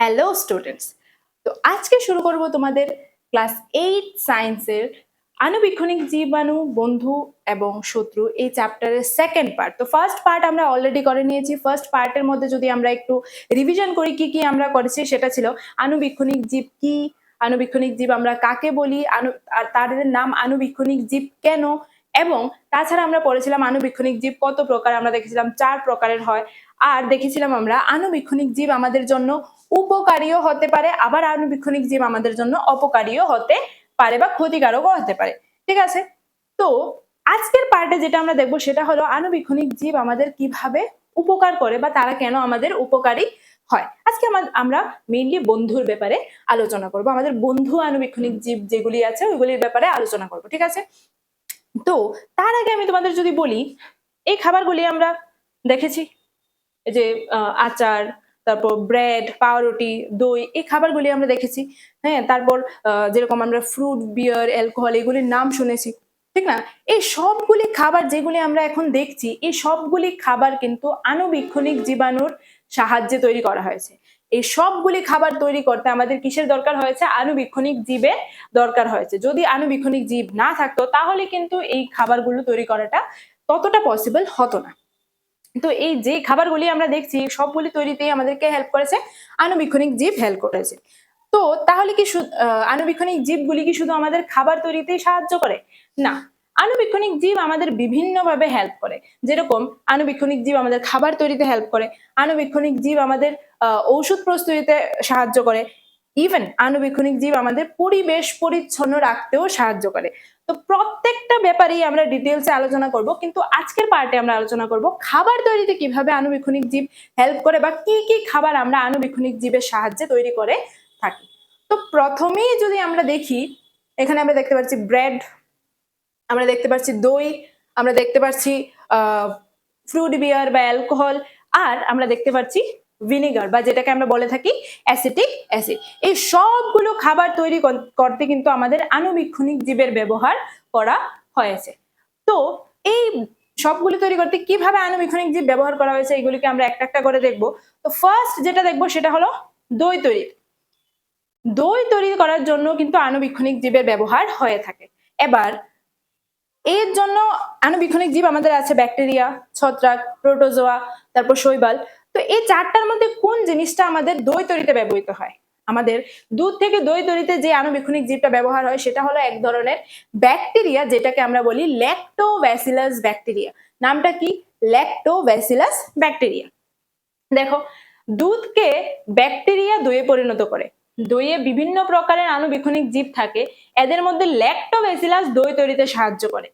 Hello students তো আজকে শুরু করব তোমাদের ক্লাস এইট সায়েন্সের আণুবীক্ষণিক জীবাণু, বন্ধু এবং শত্রু এই চ্যাপ্টারের সেকেন্ড পার্ট তো ফার্স্ট পার্ট আমরা অলরেডি করে নিয়েছি। ফার্স্ট পার্টের মধ্যে যদি আমরা একটু রিভিশন করি, কি কি আমরা করেছি, সেটা ছিল আণুবীক্ষণিক জীব কি? আণুবীক্ষণিক জীব আমরা কাকে বলি? আণু, আর তাদের নাম আণুবীক্ষণিক জীব কেন? এবং তাছাড়া আমরা পড়েছিলাম আণুবীক্ষণিক জীব কত প্রকার, আমরা দেখেছিলাম চার প্রকারের হয়। আর দেখেছিলাম আমরা আণুবীক্ষণিক জীব আমাদের জন্য উপকারীও হতে পারে, আবার আণুবীক্ষণিক জীব আমাদের জন্য অপকারীও হতে পারে বা ক্ষতিকারকও হতে পারে। ঠিক আছে? তো আজকের পার্টে যেটা আমরা দেখব সেটা হলো আণুবীক্ষণিক জীব আমাদের কীভাবে উপকার করে বা তারা কেন আমাদের উপকারী হয়। আজকে আমা- আমরা মেইনলি বন্ধুর ব্যাপারে আলোচনা করব। আমাদের বন্ধু আণুবীক্ষণিক জীব যেগুলি আছে, ওইগুলির ব্যাপারে আলোচনা করব, ঠিক আছে? তো তার আগে আমি তোমাদের যদি বলি, এই খাবারগুলি আমরা দেখেছি। যে আচার তারপর ব্রেড পাউরুটি, দই, এই খাবারগুলি আমরা দেখেছি। হ্যাঁ তারপর যেরকম আমরা ফ্রুট বিয়ার অ্যালকোহল এগুলির নাম শুনেছি, ঠিক না? এই সবগুলি খাবার যেগুলি আমরা এখন দেখছি, এই সবগুলি খাবার কিন্তু আণুবীক্ষণিক জীবাণুর সাহায্যে তৈরি করা হয়েছে। এই সবগুলি খাবার তৈরি করতে আমাদের কিসের দরকার হয়েছে? আণুবীক্ষণিক জীবের দরকার হয়েছে। যদি আণুবীক্ষণিক জীব না থাকতো, তাহলে কিন্তু এই খাবারগুলো তৈরি করাটা ততটা পসিবল হতো না। তো এই যে খাবারগুলি আমরা দেখছি, সবগুলি তৈরিতেই আমাদেরকে হেল্প করেছে? আণুবীক্ষণিক জীব হেল্প করেছে। তো তাহলে কি আণুবীক্ষণিক জীবগুলি কি শুধু আমাদের খাবার তৈরিতেই সাহায্য করে? না, আণুবীক্ষণিক জীব আমাদের বিভিন্নভাবে হেল্প করে। যেরকম আণুবীক্ষণিক জীব আমাদের খাবার তৈরিতে হেল্প করে, আণুবীক্ষণিক জীব আমাদের ঔষধ প্রস্তুতিতে সাহায্য করে ইভেন আণুবীক্ষণিক জীব আমাদের পরিবেশ পরিচ্ছন্ন রাখতেও সাহায্য করে। তো প্রত্যেকটা ব্যাপারেই আমরা ডিটেলসে আলোচনা করব, কিন্তু আজকের পার্টে আমরা আলোচনা করব খাবার তৈরিতে কীভাবে আণুবীক্ষণিক জীব হেল্প করে বা কি কি খাবার আমরা আণুবীক্ষণিক জীবের সাহায্যে তৈরি করে থাকি। তো প্রথমেই যদি আমরা দেখি, এখানে আমরা দেখতে পাচ্ছি ব্রেড আমরা দেখতে পাচ্ছি দই, আমরা দেখতে পাচ্ছি ফ্রুট বিয়ার বা অ্যালকোহল আর আমরা দেখতে পাচ্ছি ভিনেগার বা যেটাকে আমরা বলে থাকি অ্যাসিটিক অ্যাসিড এই সবগুলো খাবার তৈরি করতে কিন্তু আমাদের আনুবীক্ষণিক জীবের ব্যবহার করা হয়েছে। তো এই সবগুলো তৈরি করতে কীভাবে আনুবীক্ষণিক জীব ব্যবহার করা হয়েছে এগুলিকে আমরা একটা একটা করে দেখব। তো ফার্স্ট যেটা দেখব সেটা হলো দই তৈরি। দই তৈরি করার জন্য কিন্তু আনুবীক্ষণিক জীবের ব্যবহার হয়ে থাকে। এবার এর জন্য আনুবীক্ষণিক জীব আমাদের আছে ব্যাকটেরিয়া ছত্রাক প্রোটোজোয়া তারপর শৈবাল। তো এই চারটার মধ্যে কোন জিনিসটা আমাদের দই তৈরিতে ব্যবহৃত হয়? আমাদের দুধ থেকে দই তৈরিতে যে আণুবীক্ষণিক জীবটা ব্যবহার হয়, সেটা হলো এক ধরনের ব্যাকটেরিয়া, যেটাকে আমরা বলি ল্যাক্টোব্যাসিলাস ব্যাকটেরিয়া। নামটা কি? Lactobacillus bacteria. দেখো, দুধকে ব্যাকটেরিয়া দইয়ে পরিণত করে। দইয়ে বিভিন্ন প্রকারের আণুবীক্ষণিক জীব থাকে। এদের মধ্যে ল্যাক্টোব্যাসিলাস দই তৈরিতে সাহায্য করে।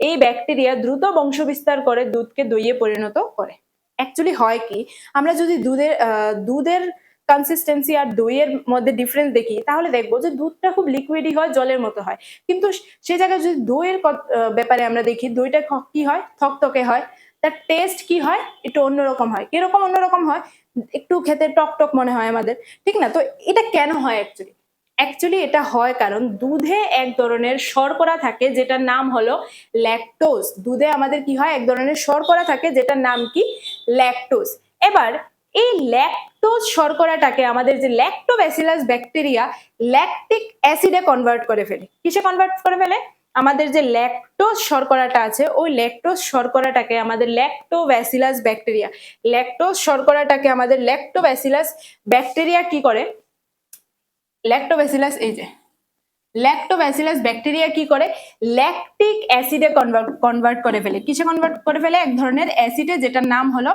এই ব্যাকটেরিয়া দ্রুত বংশবিস্তার করে দুধকে দইয়ে পরিণত করে। অ্যাকচুয়ালি হয় কি, আমরা যদি দুধের দুধের কনসিস্টেন্সি আর দইয়ের মধ্যে ডিফারেন্স দেখি, তাহলে দেখব যে দুধটা খুব লিকুইডই হয়, জলের মতো হয়। কিন্তু সে জায়গায় যদি দইয়ের ব্যাপারে আমরা দেখি, দইটা কি হয়? থকথকে হয়। তার টেস্ট কি হয়? একটু অন্যরকম হয়। কীরকম অন্যরকম হয়? একটু খেতে টক টক মনে হয় আমাদের। ঠিক না? তো এটা কেন হয় অ্যাকচুয়ালি অ্যাকচুয়ালি এটা হয় কারণ দুধে এক ধরনের শর্করা থাকে, যেটার নাম হলো ল্যাকটোজ দুধে আমাদের কি হয়? এক ধরনের শর্করা থাকে, যেটার নাম কি? ল্যাকটোজ এবার, এই ল্যাকটোজ শর্করাটাকে আমাদের যে ল্যাক্টোব্যাসিলাস ব্যাকটেরিয়া ল্যাকটিক অ্যাসিডে কনভার্ট করে ফেলে। কিসে কনভার্ট করে ফেলে? আমাদের যে ল্যাকটোজ শর্করাটা আছে, ওই ল্যাকটোজ শর্করাটাকে আমাদের ল্যাক্টোব্যাসিলাস ব্যাকটেরিয়া ল্যাকটোজ শর্করাটাকে আমাদের ল্যাক্টোব্যাসিলাস ব্যাকটেরিয়া কি করে? ল্যাক্টোব্যাসিলাস এই যে ল্যাক্টোব্যাসিলাস ব্যাকটেরিয়া কি করে? ল্যাকটিক অ্যাসিডে কনভার্ট কনভার্ট করে ফেলে। কিসে কনভার্ট করে ফেলে? এক ধরনের অ্যাসিডে যেটার নাম হলো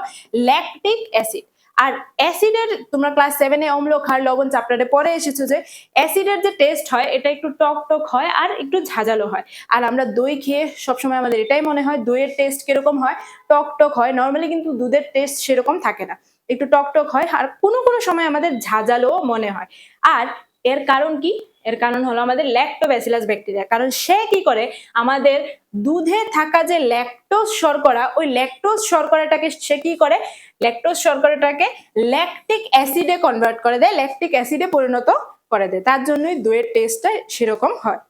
ল্যাকটিক অ্যাসিড আর অ্যাসিডের তোমরা ক্লাস সেভেনে অম্ল, ক্ষার, লবণ চ্যাপ্টারে পরে এসেছ যে অ্যাসিডের যে টেস্ট হয়, এটা একটু টক টক হয় আর একটু ঝাঁঝালো হয়। আর আমরা দই খেয়ে সবসময় আমাদের এটাই মনে হয়, দইয়ের টেস্ট কীরকম হয়? টক টক হয়। নর্মালি কিন্তু দুধের টেস্ট সেরকম থাকে না। একটু টক টক হয় আর কোনো কোনো সময় আমাদের ঝাঁঝালো মনে হয়। আর এর কারণ কি? এর কারণ হলো আমাদের ল্যাক্টোব্যাসিলাস ব্যাকটেরিয়া কারণ সে কি করে? আমাদের দুধে থাকা যে ল্যাকটোজ শর্করা, ওই ল্যাকটোজ শর্করাটাকে সে কি করে? ল্যাকটোজ শর্করাটাকে ল্যাকটিক অ্যাসিডে কনভার্ট করে দেয় ল্যাকটিক অ্যাসিডে পরিণত করে দেয়। তার জন্যই দইয়ের টেস্টটা সেরকম হয়।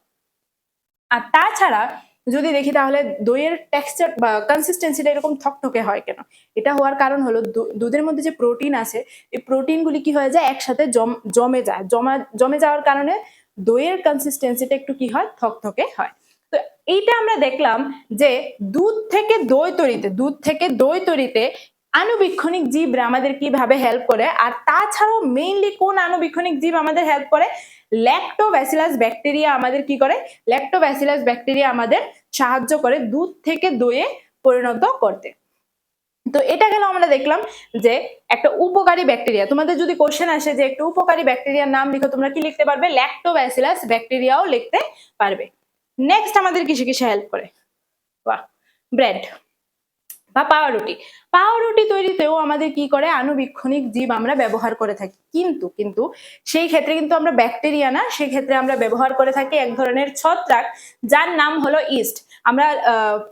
আর তাছাড়া যদি দেখি তাহলে দইয়ের টেক্সচার বা কনসিস্টেন্সিটা এরকম থকথকে হয় কেন? এটা হওয়ার কারণ হলো দুধের মধ্যে যে প্রোটিন আছে, এই প্রোটিনগুলি কি হয়ে যায়? একসাথে জম- যায়। জমা, জমে যাওয়ার কারণে দইয়ের কনসিস্টেন্সিটা একটু কি হয়? থকথকে হয়। তো এইটা আমরা দেখলাম যে দুধ থেকে দই তৈরিতে, দুধ থেকে দই তৈরিতে আণুবীক্ষণিক জীবরা আমাদের কীভাবে হেল্প করে? আর তাছাড়াও মেইনলি কোন আণুবীক্ষণিক জীব আমাদের হেল্প করে? ল্যাক্টোব্যাসিলাস ব্যাকটেরিয়া আমাদের কি করে? ল্যাক্টোব্যাসিলাস ব্যাকটেরিয়া আমাদের সাহায্য করে দুধ থেকে দইয়ে পরিণত করতে। তো এটা গেল আমরা দেখলাম যে একটা উপকারী ব্যাকটেরিয়া। তোমাদের যদি কোশ্চেন আসে যে একটা উপকারী ব্যাকটেরিয়ার নাম লিখো, তোমরা কি লিখতে পারবে? ল্যাক্টোব্যাসিলাস ব্যাকটেরিয়াও লিখতে পারবে। নেক্সট আমাদের কিসে কিসে হেল্প করে? বাহ ব্রেড বা পাউরুটি পাউরুটি তৈরিতেও আমাদের কি করে? আনুবীক্ষণিক জীব আমরা ব্যবহার করে থাকি। কিন্তু কিন্তু সেই ক্ষেত্রে কিন্তু আমরা ব্যাকটেরিয়া না, সেই ক্ষেত্রে আমরা ব্যবহার করে থাকি এক ধরনের ছত্রাক, যার নাম হলো ইস্ট। আমরা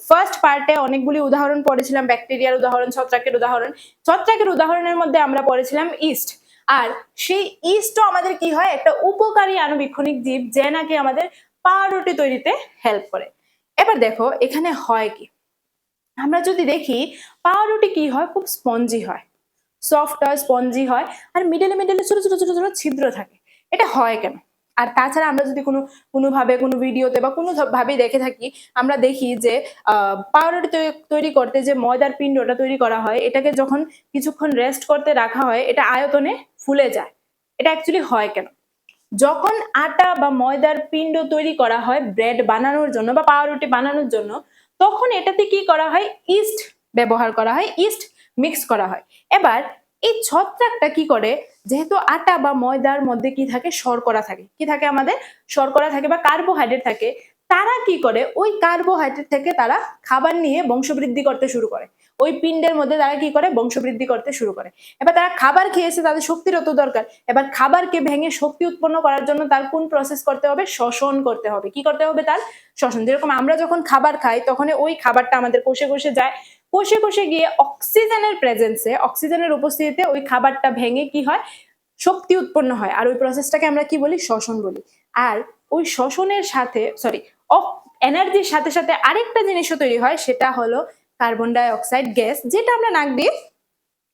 ফার্স্ট পার্টে অনেকগুলি উদাহরণ পড়েছিলাম, ব্যাকটেরিয়ার উদাহরণ, ছত্রাকের উদাহরণ। ছত্রাকের উদাহরণের মধ্যে আমরা পড়েছিলাম ইস্ট। আর সেই ইস্টও আমাদের কি হয়? একটা উপকারী আনুবীক্ষণিক জীব, যে নাকি আমাদের পাউরুটি তৈরিতে হেল্প করে। এবার দেখো, এখানে হয় কি? আমরা যদি দেখি পাউরুটি কি হয়? খুব স্পঞ্জি হয়। সফট হয়, স্পঞ্জি হয়, আর মিডলে মিডলে ছোট ছোট ছোট ছোট ছিদ্র থাকে। এটা হয় কেন? আর তাছাড়া আমরা যদি কোনো, কোনোভাবে, কোনো ভিডিওতে বা কোনো ভাবে দেখে থাকি, আমরা দেখি যে পাউরুটি তৈরি করতে যে ময়দার পিণ্ডটা তৈরি করা হয়, এটাকে যখন কিছুক্ষণ রেস্ট করতে রাখা হয়, এটা আয়তনে ফুলে যায়। এটা অ্যাকচুয়ালি হয় কেন? যখন আটা বা ময়দার পিণ্ড তৈরি করা হয় ব্রেড বানানোর জন্য বা পাউরুটি বানানোর জন্য তখন এটাতে কি করা হয়? ইস্ট ব্যবহার করা হয়, ইস্ট মিক্স করা হয়। এবার এই ছত্রাকটা কি করে? যেহেতু আটা বা ময়দার মধ্যে কি থাকে? শর্করা থাকে। কি থাকে আমাদের? শর্করা থাকে বা কার্বোহাইড্রেট থাকে। তারা কি করে? ওই কার্বোহাইড্রেট থেকে তারা খাবার নিয়ে বংশবৃদ্ধি করতে শুরু করে। ওই পিণ্ডের মধ্যে তারা কি করে? বংশবৃদ্ধি করতে শুরু করে। এবার তারা খাবার খেয়েছে, তাদের শক্তির অত দরকার। এবার খাবারকে ভেঙে শক্তি উৎপন্ন করার জন্য তার কোন প্রসেস করতে হবে? শ্বসন করতে হবে। কি করতে হবে তার? শ্বসন। যেরকম আমরা যখন খাবার খাই তখন ওই খাবারটা আমাদের কোষে কোষে যায়। কোষে কোষে গিয়ে অক্সিজেনের প্রেজেন্সে অক্সিজেনের উপস্থিতিতে ওই খাবারটা ভেঙে কি হয়? শক্তি উৎপন্ন হয়। আর ওই প্রসেসটাকে আমরা কি বলি? শ্বসন বলি। আর ওই শ্বসনের সাথে সরি এনার্জির সাথে সাথে আরেকটা জিনিসও তৈরি হয়, সেটা হলো কার্বন ডাই অক্সাইড গ্যাস যেটা আমরা নাক দিয়ে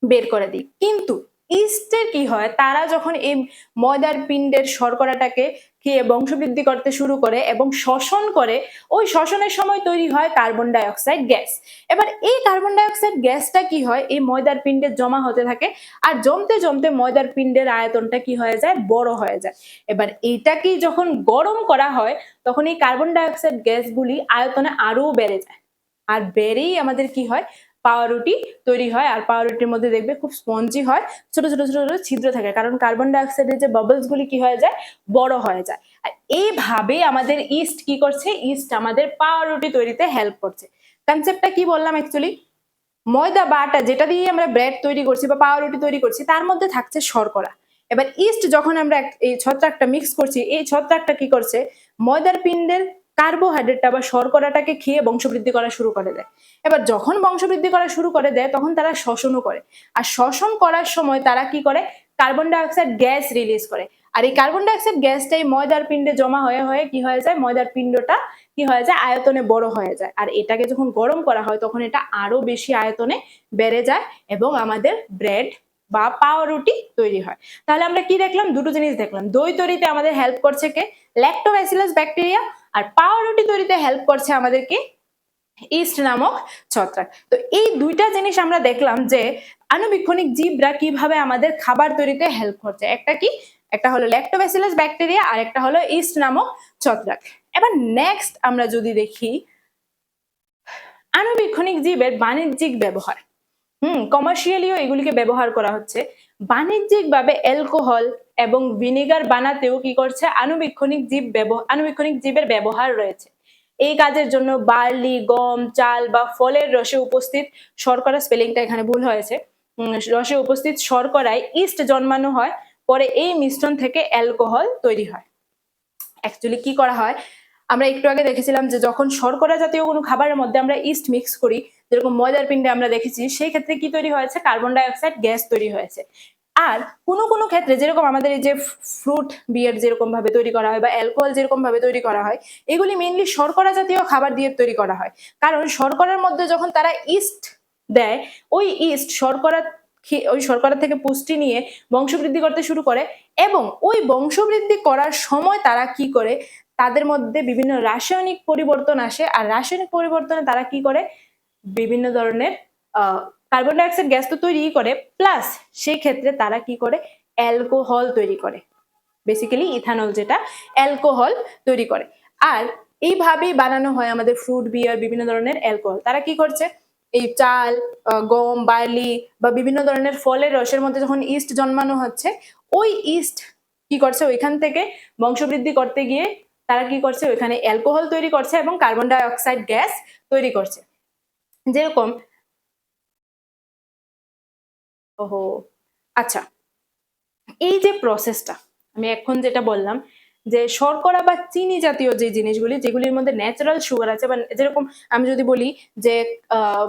বের করে দিই। কিন্তু ইস্টের কি হয়? তারা যখন এই ময়দার পিণ্ডের শর্করাটাকে খেয়ে বংশবৃদ্ধি করতে শুরু করে এবং শ্বসন করে, ওই শ্বসনের সময় তৈরি হয় কার্বন ডাই অক্সাইড গ্যাস। এবার এই কার্বন ডাই অক্সাইড গ্যাসটা কি হয়? এই ময়দার পিণ্ডে জমা হতে থাকে আর জমতে জমতে ময়দার পিণ্ডের আয়তনটা কি হয়ে যায়? বড় হয়ে যায়। এবার এইটাকে যখন গরম করা হয়, তখন এই কার্বন ডাই অক্সাইড গ্যাসগুলি আয়তনে আরও বেড়ে যায়। আর বেড়েই আমাদের কি হয়? পাউরুটি তৈরি হয় আর পাউরুটির মধ্যে দেখবে খুব স্পঞ্জি হয়, ছোট ছোট ছোট ছোট ছিদ্র থাকে। কারণ কার্বন ডাই অক্সাইডের যে বাবলস গুলি কি হয়ে যায়? বড় হয়ে যায়। আর এইভাবে আমাদের ইস্ট কি করছে? ইস্ট আমাদের পাউরুটি তৈরিতে হেল্প করছে। কনসেপ্টটা কি বললাম অ্যাকচুয়ালি ময়দা বা আটা যেটা দিয়ে আমরা ব্রেড তৈরি করছি বা পাউরুটি তৈরি করছি, তার মধ্যে থাকছে শর্করা। এবার ইস্ট যখন আমরা এই ছত্রাকটা মিক্স করছি, এই ছত্রাকটা কি করছে? ময়দার পিণ্ডের কার্বোহাইড্রেটটা বা শর্করাটাকে খেয়ে বংশবৃদ্ধি করা শুরু করে দেয়। এবার যখন বংশবৃদ্ধি করা শুরু করে দেয়, তখন তারা শ্বসনও করে। আর শ্বসন করার সময় তারা কি করে? Carbon dioxide gas release করে। আর এই কার্বন ডাই অক্সাইড গ্যাসটাই ময়দার পিণ্ডে জমা হয়ে হয়ে কি হয়ে যায়? ময়দার পিণ্ডটা কি হয়ে যায়? আয়তনে বড় হয়ে যায়। আর এটাকে যখন গরম করা হয়, তখন এটা আরও বেশি আয়তনে বেড়ে যায় এবং আমাদের ব্রেড বা পাউরুটি তৈরি হয়। তাহলে আমরা কি দেখলাম? দুটো জিনিস দেখলাম। দই তৈরিতে আমাদের হেল্প করছে কে? ল্যাক্টোব্যাসিলাস ব্যাকটেরিয়া আর পাউরুটি তৈরিতে হেল্প করছে আমাদেরকে ইস্ট নামক ছত্রাক। তো এই দুইটা জিনিস আমরা দেখলাম যে আনুবীক্ষণিক জীবরা কীভাবে আমাদের খাবার তৈরিতে হেল্প করছে। একটা কি? একটা হলো ল্যাক্টোব্যাসিলাস ব্যাকটেরিয়া আর একটা হলো ইস্ট নামক ছত্রাক। এবার নেক্সট আমরা যদি দেখি, আণুবীক্ষণিক জীবের বাণিজ্যিক ব্যবহার। হুম কমার্শিয়ালিও এগুলিকে ব্যবহার করা হচ্ছে। বাণিজ্যিকভাবে অ্যালকোহল এবং ভিনেগার বানাতেও কি করছে? আণুবীক্ষণিক জীব ব্যবহার আণুবীক্ষণিক জীবের ব্যবহার রয়েছে। এই কাজের জন্য বার্লি গম, চাল বা ফলের রসে উপস্থিত শর্করা স্পেলিংটা এখানে ভুল হয়েছে। রসে উপস্থিত শর্করায় ইস্ট জন্মানো হয়, পরে এই মিশ্রণ থেকে অ্যালকোহল তৈরি হয়। অ্যাকচুয়ালি কি করা হয়? আমরা একটু আগে দেখেছিলাম যে যখন শর্করা জাতীয় কোনো খাবারের মধ্যে আমরা ইস্ট মিক্স করি, যেরকম ময়দার পিণ্ডে আমরা দেখেছি, সেই ক্ষেত্রে কি তৈরি হয়েছে? কার্বন ডাই অক্সাইড গ্যাস তৈরি হয়েছে। আর কোনো কোনো ক্ষেত্রে যেরকম আমাদের এই যে ফ্রুট বিয়ার যেরকম ভাবে তৈরি করা হয় বা অ্যালকোহল যেরকম ভাবে তৈরি করা হয়, এগুলি মেইনলি শর্করা জাতীয় খাবার দিয়ে তৈরি করা হয়। কারণ শর্করার মধ্যে যখন তারা ইস্ট দেয়, ওই ইস্ট শর্করা ওই শর্করা থেকে পুষ্টি নিয়ে বংশবৃদ্ধি করতে শুরু করে এবং ওই বংশবৃদ্ধি করার সময় তারা কি করে? তাদের মধ্যে বিভিন্ন রাসায়নিক পরিবর্তন আসে। আর রাসায়নিক পরিবর্তনে তারা কি করে? বিভিন্ন ধরনের কার্বন ডাইঅক্সাইড গ্যাস তো তৈরি করে। প্লাস সেই ক্ষেত্রে তারা কি করে? অ্যালকোহল তৈরি করে। বেসিক্যালি ইথানল যেটা অ্যালকোহল তৈরি করে। আর এইভাবেই বানানো হয় আমাদের ফ্রুট বিয়ার বিভিন্ন ধরনের অ্যালকোহল তারা কি করছে? এই চাল গম বার্লি বা বিভিন্ন ধরনের ফলের রসের মধ্যে যখন ইস্ট জন্মানো হচ্ছে, ওই ইস্ট কি করছে? ওইখান থেকে বংশবৃদ্ধি করতে গিয়ে তারা কি করছে? ওইখানে অ্যালকোহল তৈরি করছে এবং কার্বন ডাই অক্সাইড গ্যাস তৈরি করছে। যেরকম ওহো আচ্ছা এই যে প্রসেসটা আমি এখন যেটা বললাম যে শর্করা বা চিনি জাতীয় যে জিনিসগুলি, যেগুলির মধ্যে ন্যাচারাল সুগার আছে, বা যেরকম আমি যদি বলি যে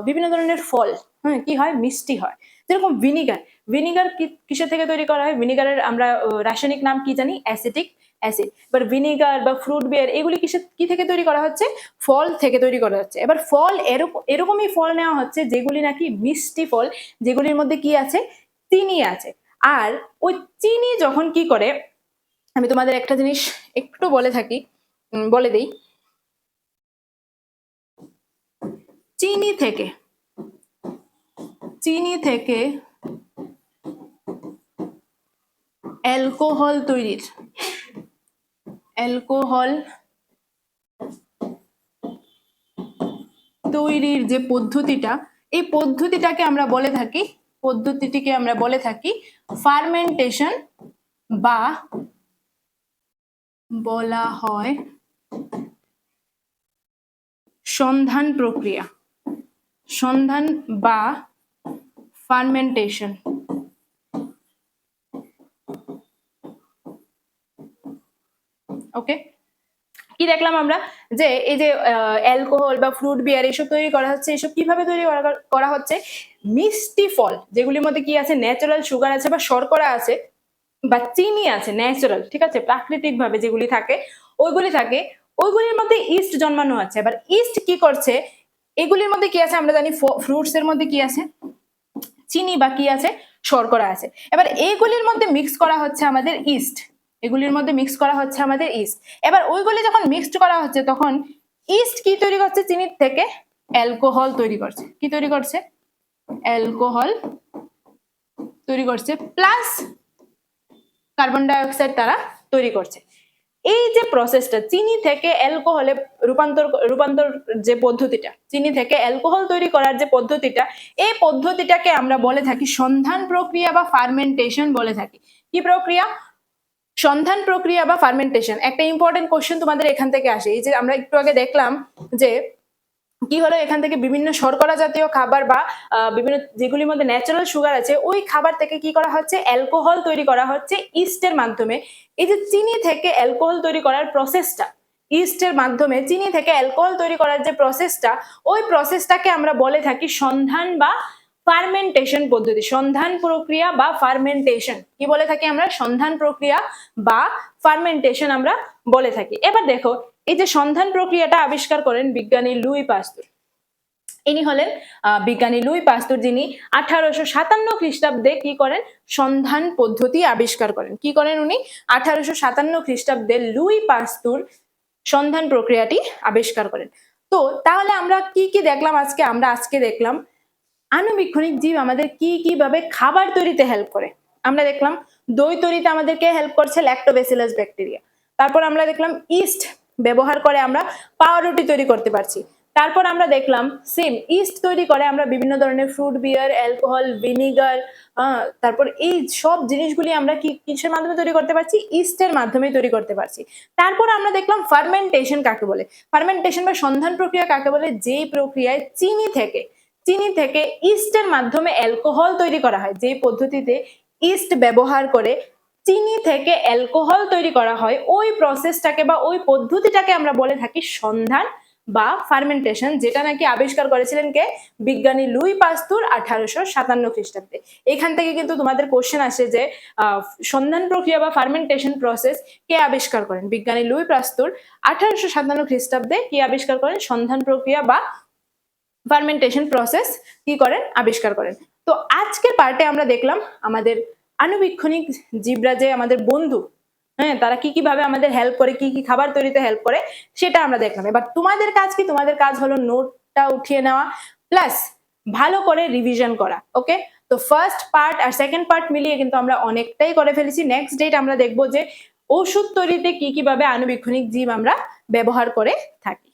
বিভিন্ন ধরনের ফল হ্যাঁ কি হয়? মিষ্টি হয়। যেরকম ভিনিগার ভিনিগার কিসের থেকে তৈরি করা হয়? ভিনিগারের আমরা রাসায়নিক নাম কি জানি? অ্যাসিটিক অ্যাসিড এবার ভিনিগার বা ফ্রুট বিয়ার এগুলি কিসের কি থেকে তৈরি করা হচ্ছে? ফল থেকে তৈরি করা হচ্ছে। এবার ফল এরকম এরকমই ফল নেওয়া হচ্ছে যেগুলি নাকি মিষ্টি ফল, যেগুলির মধ্যে কি আছে? চিনি আছে। আর ওই চিনি যখন কি করে, আমি তোমাদের একটা জিনিস একটু বলে থাকি বলে দিই। চিনি থেকে চিনি থেকে অ্যালকোহল তৈরির অ্যালকোহল তৈরির যে পদ্ধতিটা, এই পদ্ধতিটাকে আমরা বলে থাকি, পদ্ধতিটিকে আমরা বলে থাকি ফার্মেন্টেশন বা বলা হয় সন্ধান প্রক্রিয়া। সন্ধান বা ফার্মেন্টেশন। ওকে কি দেখলাম আমরা? যে এই যে অ্যালকোহল বা ফ্রুট বিয়ার এসব তৈরি করা হচ্ছে, এসব কীভাবে তৈরি করা- হচ্ছে? মিষ্টি ফল, যেগুলির মধ্যে কি আছে? ন্যাচারাল সুগার আছে বা শর্করা আছে বা চিনি আছে ন্যাচারাল ঠিক আছে? প্রাকৃতিক ভাবে যেগুলি থাকে, ওইগুলি থাকে। ওইগুলির মধ্যে ইস্ট জন্মানো আছে। এবার ইস্ট কি করছে? এগুলির মধ্যে কি আছে? আমরা জানি ফ্রুটস এর মধ্যে কি আছে? চিনি বা কি আছে? শর্করা আছে। এবার এইগুলির মধ্যে মিক্স করা হচ্ছে আমাদের ইস্ট এগুলির মধ্যে মিক্স করা হচ্ছে আমাদের ইস্ট এবার ওইগুলি যখন মিক্সড করা হচ্ছে, তখন ইস্ট কি তৈরি করছে? চিনির থেকে অ্যালকোহল তৈরি করছে। কি তৈরি করছে? অ্যালকোহল তৈরি করছে প্লাস কার্বন ডাই অক্সাইড তারা তৈরি করছে। এই যে প্রসেসটা চিনি থেকে অ্যালকোহলে রূপান্তর রূপান্তর যে পদ্ধতিটা, চিনি থেকে অ্যালকোহল তৈরি করার যে পদ্ধতিটা, এই পদ্ধতিটাকে আমরা বলে থাকি সন্ধান প্রক্রিয়া বা ফার্মেন্টেশন বলে থাকি। কি প্রক্রিয়া? সন্ধান প্রক্রিয়া বা ফার্মেন্টেশন একটা ইম্পর্টেন্ট কোশ্চেন তোমাদের এখান থেকে আসে। এই যে আমরা একটু আগে দেখলাম যে কি হলো এখান থেকে বিভিন্ন শর্করা জাতীয় খাবার বা বিভিন্ন যেগুলির মধ্যে ন্যাচারাল সুগার আছে, ওই খাবার থেকে কি করা হচ্ছে? অ্যালকোহল তৈরি করা হচ্ছে ইস্টের মাধ্যমে। এই যে চিনি থেকে অ্যালকোহল তৈরি করার প্রসেসটা ইস্টের মাধ্যমে চিনি থেকে অ্যালকোহল তৈরি করার যে প্রসেসটা ওই প্রসেসটাকে আমরা বলে থাকি সন্ধান বা ফার্মেন্টেশন পদ্ধতি, সন্ধান প্রক্রিয়া বা ফার্মেন্টেশন। কি বলে থাকি আমরা? সন্ধান প্রক্রিয়া বা ফার্মেন্টেশন আমরা বলে থাকি। এবার দেখো, এই যে সন্ধান প্রক্রিয়াটা আবিষ্কার করেন বিজ্ঞানী লুই পাস্তুর। ইনি হলেন বিজ্ঞানী লুই পাস্তুর যিনি আঠারোশো সাতান্ন খ্রিস্টাব্দে কি করেন? সন্ধান পদ্ধতি আবিষ্কার করেন। কি করেন উনি? আঠারোশো সাতান্ন খ্রিস্টাব্দে লুই পাস্তুর সন্ধান প্রক্রিয়াটি আবিষ্কার করেন। তো তাহলে আমরা কি কি দেখলাম আজকে? আমরা আজকে দেখলাম আণুবীক্ষণিক জীব আমাদের কি কীভাবে খাবার তৈরিতে হেল্প করে? আমরা দেখলাম দই তৈরিতে আমাদেরকে হেল্প করছে ল্যাক্টোবেসিলাস ব্যাকটেরিয়া তারপর আমরা দেখলাম ইস্ট ব্যবহার করে আমরা পাউরুটি তৈরি করতে পারছি। তারপর আমরা দেখলাম সেম ইস্ট তৈরি করে আমরা বিভিন্ন ধরনের ফ্রুট বিয়ার অ্যালকোহল ভিনিগার তারপর এই সব জিনিসগুলি আমরা কি কিসের মাধ্যমে তৈরি করতে পারছি? ইস্টের মাধ্যমে তৈরি করতে পারছি। তারপর আমরা দেখলাম ফার্মেন্টেশন কাকে বলে? ফার্মেন্টেশন বা সন্ধান প্রক্রিয়া কাকে বলে? যেই প্রক্রিয়ায় চিনি থেকে। চিনি থেকে ইস্টের মাধ্যমে অ্যালকোহল তৈরি করা হয়, যে পদ্ধতিতে ইস্ট ব্যবহার করে চিনি থেকে অ্যালকোহল তৈরি করা হয়, ওই প্রসেসটাকে বা ওই পদ্ধতিটাকে আমরা বলে থাকি সন্ধান বা ফার্মেন্টেশন যেটা নাকি আবিষ্কার করেছিলেন কে? বিজ্ঞানী লুই পাস্তুর আঠারোশো সাতান্ন খ্রিস্টাব্দে। এখান থেকে কিন্তু তোমাদের কোশ্চেন আসে যে সন্ধান প্রক্রিয়া বা ফার্মেন্টেশন প্রসেস কে আবিষ্কার করেন? বিজ্ঞানী লুই পাস্তুর আঠারোশো সাতান্ন খ্রিস্টাব্দে কি আবিষ্কার করেন? সন্ধান প্রক্রিয়া বা ফার্মেন্টেশন প্রসেস কি করেন? আবিষ্কার করেন। তো আজকের পার্টে আমরা দেখলাম আমাদের আনুবীক্ষণিক জীবরা যে আমাদের বন্ধু হ্যাঁ তারা কি কীভাবে আমাদের হেল্প করে, কি কি খাবার তৈরিতে হেল্প করে, সেটা আমরা দেখলাম। এবার তোমাদের কাজ কি? তোমাদের কাজ হলো নোটটা উঠিয়ে নেওয়া প্লাস ভালো করে রিভিশন করা ওকে তো ফার্স্ট পার্ট আর সেকেন্ড পার্ট মিলিয়ে কিন্তু আমরা অনেকটাই করে ফেলেছি। নেক্সট ডেট আমরা দেখব যে ওষুধ তৈরিতে কি কীভাবে আণুবীক্ষণিক জীব আমরা ব্যবহার করে থাকি।